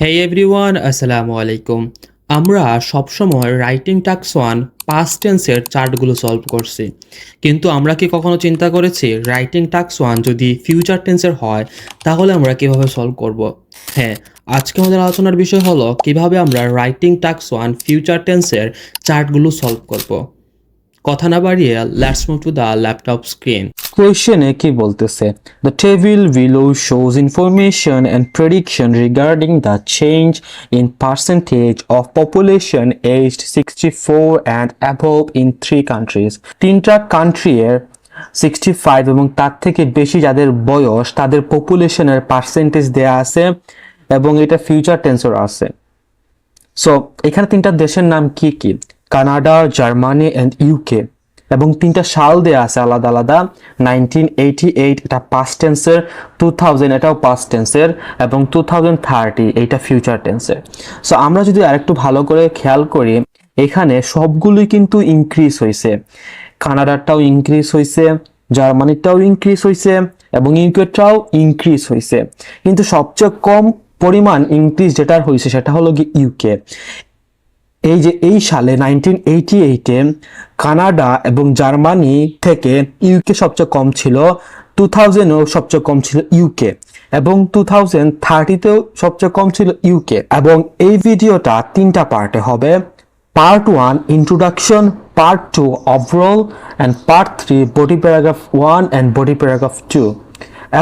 হে everyone আসসালামু আলাইকুম। আমরা সবসময় রাইটিং টাক্স ওয়ান পাস্ট টেন্সের চার্টগুলো সলভ করছি। কিন্তু আমরা কি কখনো চিন্তা করেছি রাইটিং টাক্স ওয়ান যদি ফিউচার টেন্সের হয়, তাহলে আমরা কীভাবে সলভ করব? হ্যাঁ আজকে আমাদের আলোচনার বিষয় হলো, কীভাবে আমরা রাইটিং টাক্স ওয়ান ফিউচার টেন্সের চার্টগুলো সলভ করব। কথা না বাড়িয়ে let's move to the laptop screen কোয়েশ্চেনে কি বলতেছে? The table below shows information and prediction regarding the change in percentage of population aged sixty four and above in three countries তিনটা country এর sixty five এবং তার থেকে বেশি যাদের বয়স, তাদের পপুলেশনের পার্সেন্টেজ দেয়া আছে এবং এটা ফিউচার টেন্সর আছে। সো এখানে তিনটা দেশের নাম কি কি? কানাডা, জার্মানি অ্যান্ড ইউকে এবং তিনটা সাল দেওয়া আছে আলাদা আলাদা নাইনটিন এইটি এইট এটা পাস্ট টেন্সের টু থাউজেন্ড এটাও পাস্ট টেন্সের এবং টু থাউজেন্ড থার্টি এইটা ফিউচার টেন্সের সো আমরা যদি আরেকটু ভালো করে খেয়াল করি, এখানে সবগুলোই কিন্তু ইনক্রিজ হয়েছে কানাডারটাও ইনক্রিজ হয়েছে জার্মানিটাও ইনক্রিজ হয়েছে এবং ইউকেটাও ইনক্রিজ হয়েছে কিন্তু সবচেয়ে কম পরিমাণ ইনক্রিজ যেটা হয়েছে সেটা হলো ইউকে এই যে এই সালে নাইনটিন এইটি এইটে কানাডা এবং জার্মানি থেকে ইউকে সবচেয়ে কম ছিল টু থাউজেন্ডও সবচেয়ে কম ছিল ইউকে এবং টু থাউজেন্ড থার্টিতেও সবচেয়ে কম ছিল ইউকে এবং এই ভিডিওটা তিনটা পার্টে হবে। Part one introduction part two overall and part three body paragraph one and body paragraph two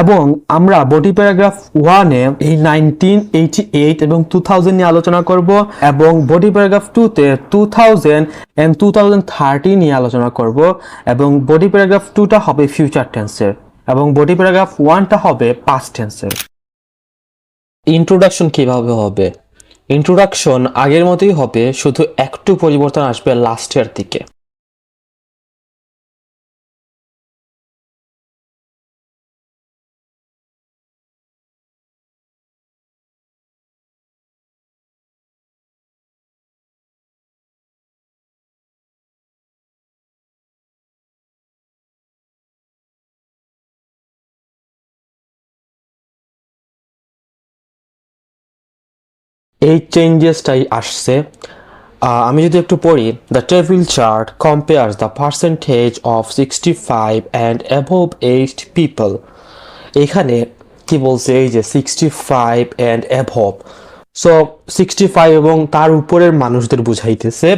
এবং আমরা বডি প্যারাগ্রাফ ওয়ানে এই নাইনটিন এইটি এইট এবং টু থাউজেন্ড নিয়ে আলোচনা করব এবং বডি প্যারাগ্রাফ টুতে two thousand and two thousand thirty নিয়ে আলোচনা করব এবং বডি প্যারাগ্রাফ টুটা হবে ফিউচার টেন্সের এবং বডি প্যারাগ্রাফ ওয়ানটা হবে পাস্ট টেন্সের ইন্ট্রোডাকশন কীভাবে হবে? ইন্ট্রোডাকশন আগের মতোই হবে, শুধু একটু পরিবর্তন আসবে লাস্টের দিকে। এই চেঞ্জেসটাই আসছে। আমি যদি একটু পড়ি the table chart compares the percentage of sixty five and above aged people এখানে কি বলছে, এই যে sixty five and above so sixty five এবং তার উপরের মানুষদের বুঝাইতেছে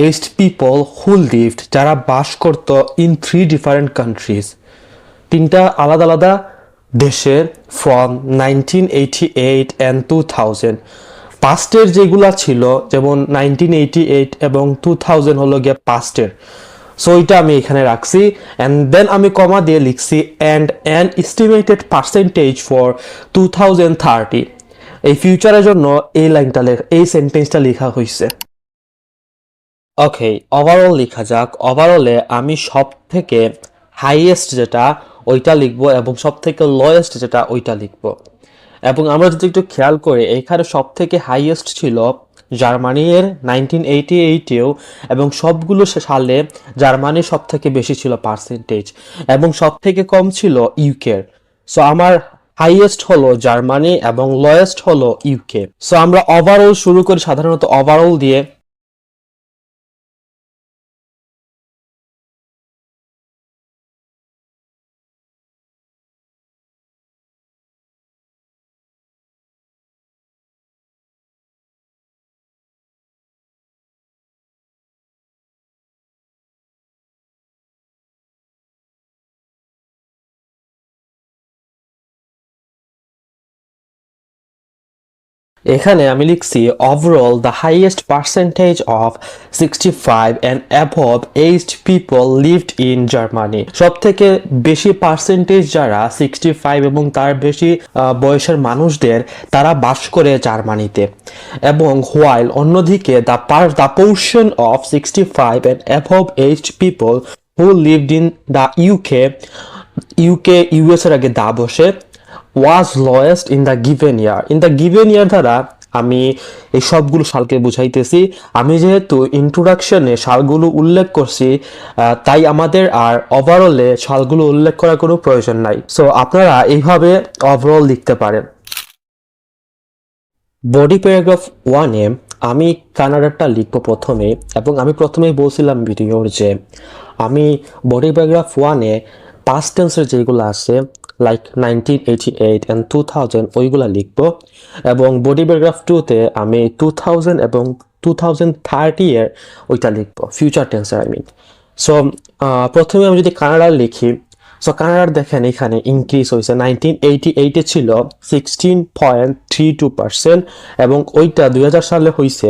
এইজড পিপল হু লিভড যারা বাস করত ইন থ্রি ডিফারেন্ট কান্ট্রিজ তিনটা আলাদা আলাদা দেশের from nineteen eighty eight and two thousand পাস্টের যেগুলা ছিল, যেমন নাইনটিন এইটি এইট এবং টু থাউজেন্ড হলো গিয়ে পাস্টের সো এটা আমি এখানে রাখছি। অ্যান্ড দেন আমি কমা দিয়ে লিখছি and an estimated percentage for two thousand thirty এই ফিউচারের জন্য এই লাইনটা লেখা, এই সেন্টেন্সটা লেখা হয়েছে ওকে ওভারঅল লেখা যাক। ওভারঅলে আমি সব থেকে হাইয়েস্ট যেটা, ওইটা লিখব এবং সব থেকে লোয়েস্ট যেটা, ওইটা লিখব। এবং আমরা যদি একটু খেয়াল করি, এখানে সব থেকে হাইয়েস্ট ছিল জার্মানির নাইনটিন এইটি এইটেও এবং সবগুলো সালে জার্মানির সব থেকে বেশি ছিল পার্সেন্টেজ এবং সব থেকে কম ছিল ইউকের সো আমার হাইয়েস্ট হলো জার্মানি এবং লোয়েস্ট হলো ইউকে সো আমরা ওভারঅল শুরু করি সাধারণত ওভারঅল দিয়ে। এখানে আমি লিখছি overall the highest percentage of sixty five and above aged people lived in Germany সব থেকে বেশি পার্সেন্টেজ যারা সিক্সটি ফাইভ এবং তার বেশি বয়সের মানুষদের, তারা বাস করে জার্মানিতে। এবং হোয়াইল অন্যদিকে the par the portion of sixty five and above aged people who lived in the UK UK US এর আগে দা বসে was lowest in the given year in the given year দ্বারা আমি এই সবগুলো সালকে বুঝাইতেছি। আমি যেহেতু ইন্ট্রোডাকশনে সালগুলো উল্লেখ করছি তাই আমাদের আর ওভারঅলে সালগুলো উল্লেখ করার কোনো প্রয়োজন নাই। সো আপনারা এইভাবে ওভারঅল লিখতে পারেন। বডি প্যারাগ্রাফ ওয়ানে আমি কানাডাটা লিখব প্রথমে, এবং আমি প্রথমেই বলছিলাম ভিডিওর যে, আমি বডি প্যারাগ্রাফ ওয়ানে পাস্ট টেন্সের যেগুলো আছে like nineteen eighty eight and two thousand ওইগুলো লিখব। এবং বডি প্যারাগ্রাফ টুতে আমি টু থাউজেন্ড এবং টু থাউজেন্ড থার্টি এর ওইটা লিখব ফিউচার টেন্সের আই মিন সো প্রথমে আমি যদি কানাডা লিখি সো কানাডার দেখেন এখানে ইনক্রিজ হয়েছে। নাইনটিন এইটি এইটে ছিল sixteen point three two percent এবং ওইটা দুই হাজার সালে হয়েছে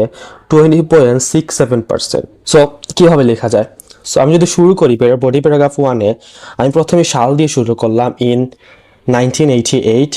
twenty point six seven percent so কীভাবে লেখা যায়? সো আমি যদি শুরু করি বডি প্যারাগ্রাফ ওয়ানে আমি প্রথমে শাল দিয়ে শুরু করলাম ইন নাইনটিন এইটি এইট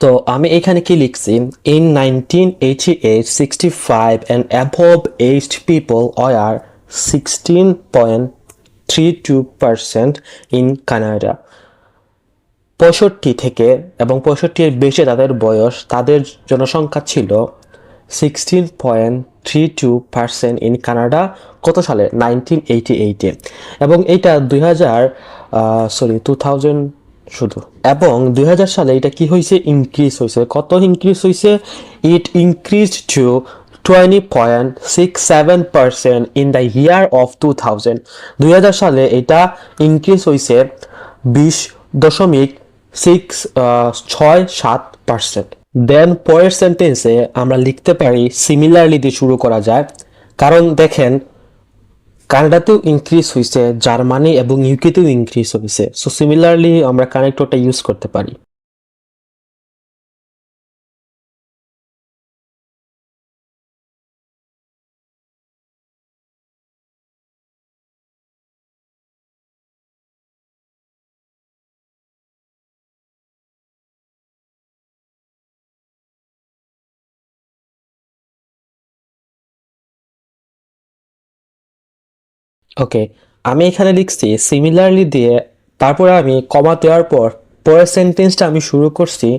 তো আমি এখানে কি লিখছি? In nineteen eighty eight sixty five and above aged people R sixteen point three two percent in Canada পঁয়ষট্টি থেকে এবং পঁয়ষট্টির বেশি তাদের বয়স তাদের জনসংখ্যা ছিল sixteen point three two percent in Canada কত সালে? নাইনটিন এইটি এইটে এবং এইটা দুই হাজার সরি টু থাউজেন্ড শুধু। এবং দুই হাজার সালে এটা কি হয়েছে ইনক্রিজ হয়েছে কত ইনক্রিজ হয়েছে it increase to twenty point six seven percent in the year of two thousand দুই হাজার সালে এটা ইনক্রিজ হয়েছে বিশ দশমিক সিক্স ছয় সাত পার্সেন্ট দেন পরের সেন্টেন্সে আমরা লিখতে পারি সিমিলারলি দিয়ে শুরু করা যায়। কারণ দেখেন কানাডাতেও ইনক্রিজ হয়েছে জার্মানি এবং ইউকেতেও ইনক্রিজ হয়েছে সো সিমিলারলি আমরা কানেক্টরটা ইউজ করতে পারি। ওকে আমি এখানে লিখছি সিমিলারলি দিয়ে তারপরে আমি কমা দেওয়ার পর, পরের সেন্টেন্সটা আমি শুরু করছি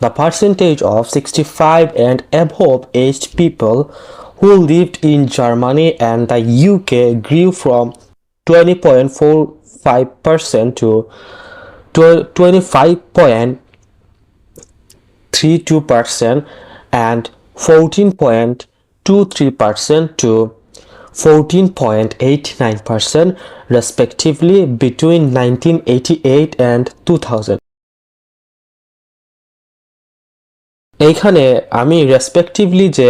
the percentage of sixty five and above aged people who lived in Germany and the UK grew from twenty point four five percent to twenty five point 32% and 14.23% to 14.89% respectively, between 1988 and 2000 এইখানে আমি respectively যে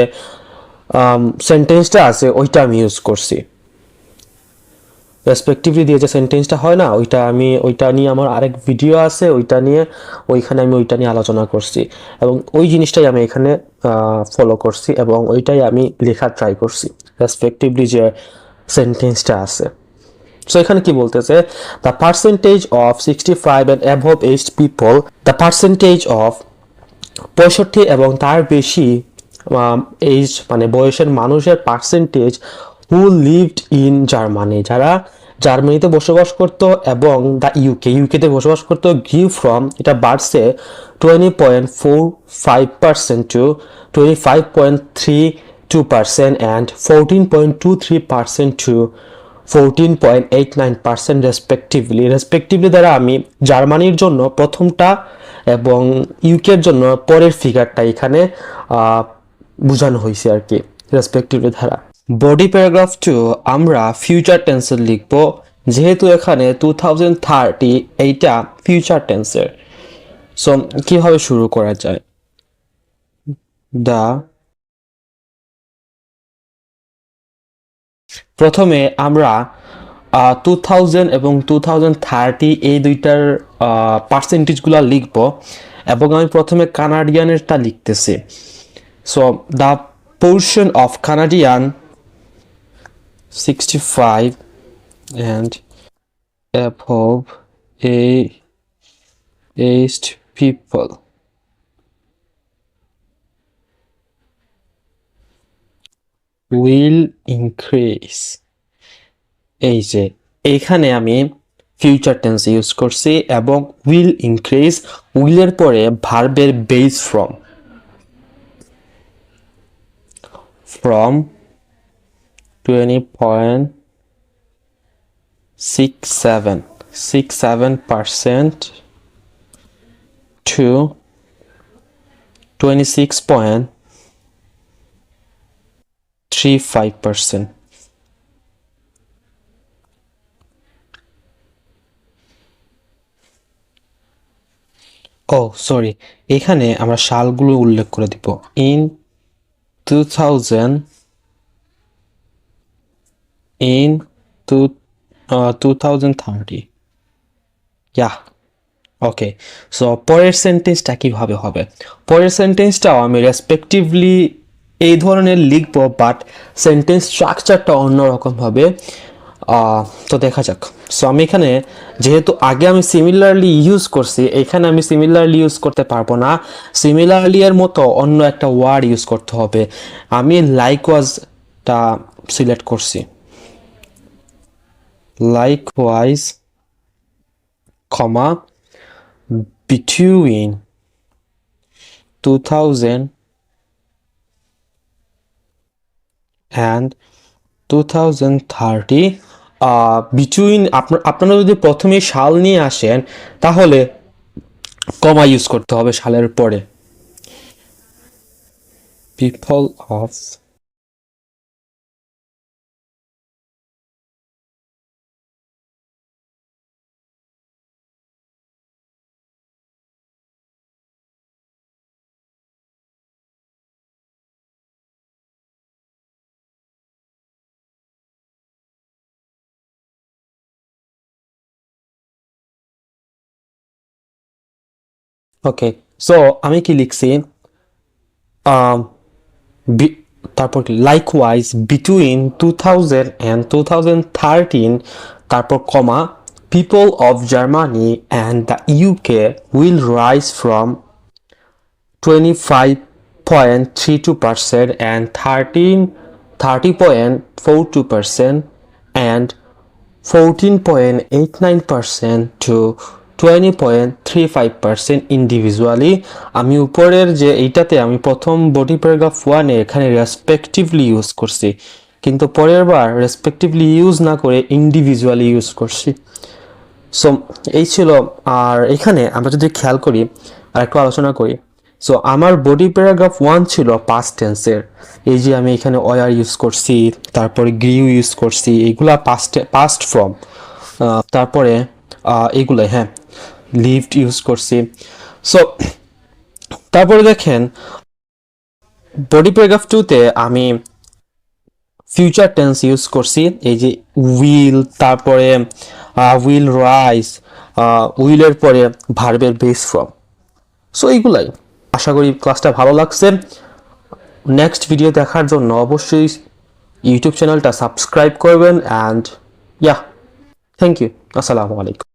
সেন্টেন্সটা আছে, ওইটা আমি use করছি। Respectively দিয়ে যে সেন্টেন্সটা হয় না, ওইটা আমি, ওইটা নিয়ে আমার আরেক ভিডিও আছে, ওইটা নিয়ে, ওইখানে আমি ওইটা নিয়ে আলোচনা করছি। এবং ওই জিনিসটাই আমি এখানে ফলো করছি এবং ওইটাই আমি লেখার ট্রাই করছি। রেসপেক্টিভলি যে সেন্টেন্সটা আছে। সো এখানে কি বলতেছে? The percentage of sixty five and above aged people the percentage of পঁয়ষট্টি এবং তার বেশি এইজ মানে বয়সের মানুষের percentage who lived in Germany যারা জার্মানিতে বসবাস করত এবং দ্য ইউকে ইউকেতে বসবাস করতো গিভ ফ্রম এটা বাড়ছে twenty point four five percent to twenty five point three two percent and fourteen point two three percent to fourteen point eight nine percent respectively respectively দ্বারা আমি জার্মানির জন্য প্রথমটা এবং ইউকের জন্য পরের ফিগারটা এখানে বোঝানো হয়েছে আর কি রেসপেক্টিভলি ধারা বডি প্যারাগ্রাফ টু আমরা ফিউচার টেন্সের লিখব। যেহেতু এখানে টু থাউজেন্ড থার্টি এইটা ফিউচার টেন্সের সো কীভাবে শুরু করা যায়? দা প্রথমে আমরা টু থাউজেন্ড এবং টু থাউজেন্ড থার্টি এই দুইটার পার্সেন্টেজগুলো লিখব এবং আমি প্রথমে কানাডিয়ানেরটা লিখতেছি so the portion of Canadian sixty five and a aged people will increase. এই যে এইখানে আমি ফিউচার টেন্স ইউজ করছি এবং উইল ইনক্রিজ উইলের পরে ভার্বের base from from twenty point six seven six seven percent to 26.35%. Oh sorry এখানে আমরা সালগুলো উল্লেখ করে দিব। In two thousand in two thousand thirty yeah okay so পরের সেন্টেন্সটা কীভাবে হবে? পরের সেন্টেন্সটাও আমি রেসপেক্টিভলি এই ধরনের লিখব বাট সেন্টেন্স স্ট্রাকচারটা অন্যরকম হবে তো দেখা যাক। সো আমি এখানে যেহেতু আগে আমি সিমিলারলি ইউজ করছি, এখানে আমি সিমিলারলি ইউজ করতে পারব না। সিমিলারলি এর মতো অন্য একটা ওয়ার্ড ইউজ করতে হবে। আমি লাইক ওয়াজটা সিলেক্ট করছি। Likewise comma, between 2000 and 2030 between between আপনারা যদি প্রথমে সাল নিয়ে আসেন, তাহলে কমা ইউজ করতে হবে সালের পরে। পিপল অফ ওকে সো আমি কি লিখছি আম, বি- তারপর কি likewise between two thousand and two thousand thirteen তারপর comma people of Germany and the UK will rise from 25.32% and 13 30.42% and 14.89% to 20.35% individually আমি উপরের যে এইটাতে আমি প্রথম বডি প্যারাগ্রাফ ওয়ানে এখানে রেসপেক্টিভলি ইউজ করছি। কিন্তু পরের বার রেসপেক্টিভলি ইউজ না করে ইন্ডিভিজুয়ালি ইউজ করছি। সো এই ছিল আর এখানে আমরা যদি খেয়াল করি আর একটু আলোচনা করি। সো আমার বডি প্যারাগ্রাফ ওয়ান ছিল পাস্ট টেন্সের এই যে আমি এখানে ওয়ার ইউজ করছি তারপরে গ্রিউ ইউজ করছি এইগুলা পাস্ট পাস্ট ফর্ম তারপরে আহ, এইগুলো হ্যাঁ। লিফট ইউজ করছি। সো তারপরে দেখেন বডি প্যারাগ্রাফ টুতে আমি ফিউচার টেন্স ইউজ করছি। এই যে উইল তারপরে উইল রাইস উইলের পরে ভার্বের বেস ফ্রম সো এইগুলাই। আশা করি ক্লাসটা ভালো লাগছে। নেক্সট ভিডিও দেখার জন্য অবশ্যই ইউটিউব চ্যানেলটা সাবস্ক্রাইব করবেন অ্যান্ড ইয়া থ্যাংক ইউ আসসালামু আলাইকুম।